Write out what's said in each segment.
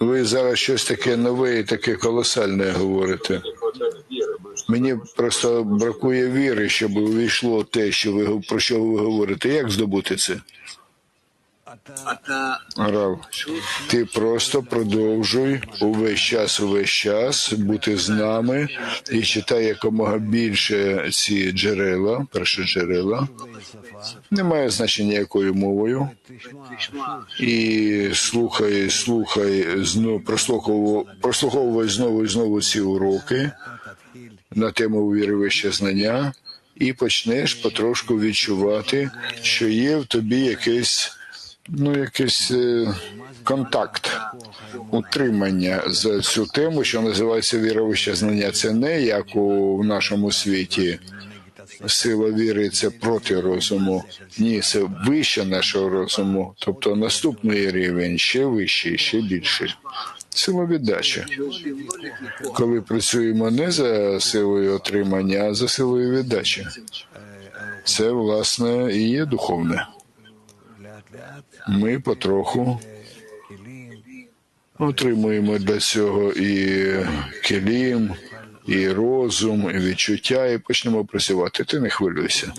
Ви зараз щось таке нове і таке колосальне говорите. Мені просто бракує віри, щоб увійшло те, що ви про що ви говорите. Як здобути це? Рав, ти просто продовжуй увесь час, увесь час бути з нами і читай якомога більше ці джерела, перші джерела. Немає значення якою мовою. І слухай, слухай, знов прослуховувай, прослуховувай знову і знову ці уроки на тему увіривища знання, і почнеш потрошку відчувати, що є в тобі якесь ну, якийсь е, контакт, утримання за цю тему, що називається віра вище знання. Це не як у в нашому світі. Сила віри це проти розуму. Ні, це вище нашого розуму. Тобто наступний рівень ще вищий, ще більший. Сила віддачі. Коли працюємо не за силою отримання, а за силою віддачі. Це, власне, і є духовне ми потроху отримуємо для цього і келім, і розум, і відчуття, і почнемо працювати. Ти не хвилюйся.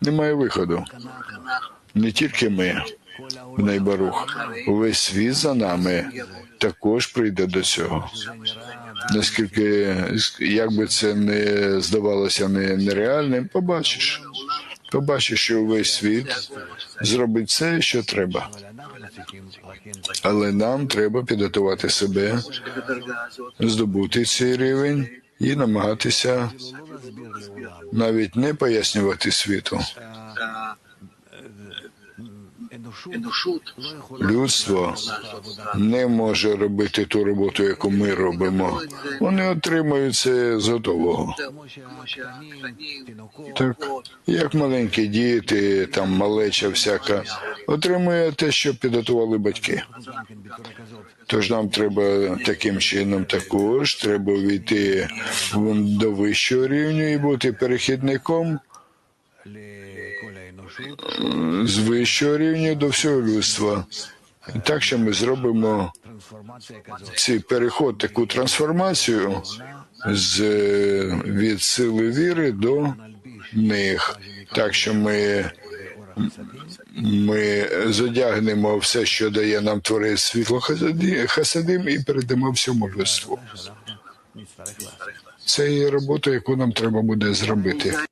Немає виходу. Не тільки ми, в найбарух, весь світ за нами також прийде до цього. Наскільки як би це не здавалося нереальним, побачиш побачить, що увесь світ зробить все, що треба. Але нам треба підготувати себе, здобути цей рівень і намагатися навіть не пояснювати світу людство не може робити ту роботу, яку ми робимо. Вони отримають це з готового. Так, як маленькі діти, там малеча, всяка отримує те, що підготували батьки. Тож нам треба таким чином також треба війти до вищого рівня і бути перехідником з вищого рівня до всього людства. Так що ми зробимо цей переход, таку трансформацію з від сили віри до них. Так що ми, ми задягнемо все, що дає нам творець світло Хасадим, і передамо всьому людству. Це є робота, яку нам треба буде зробити.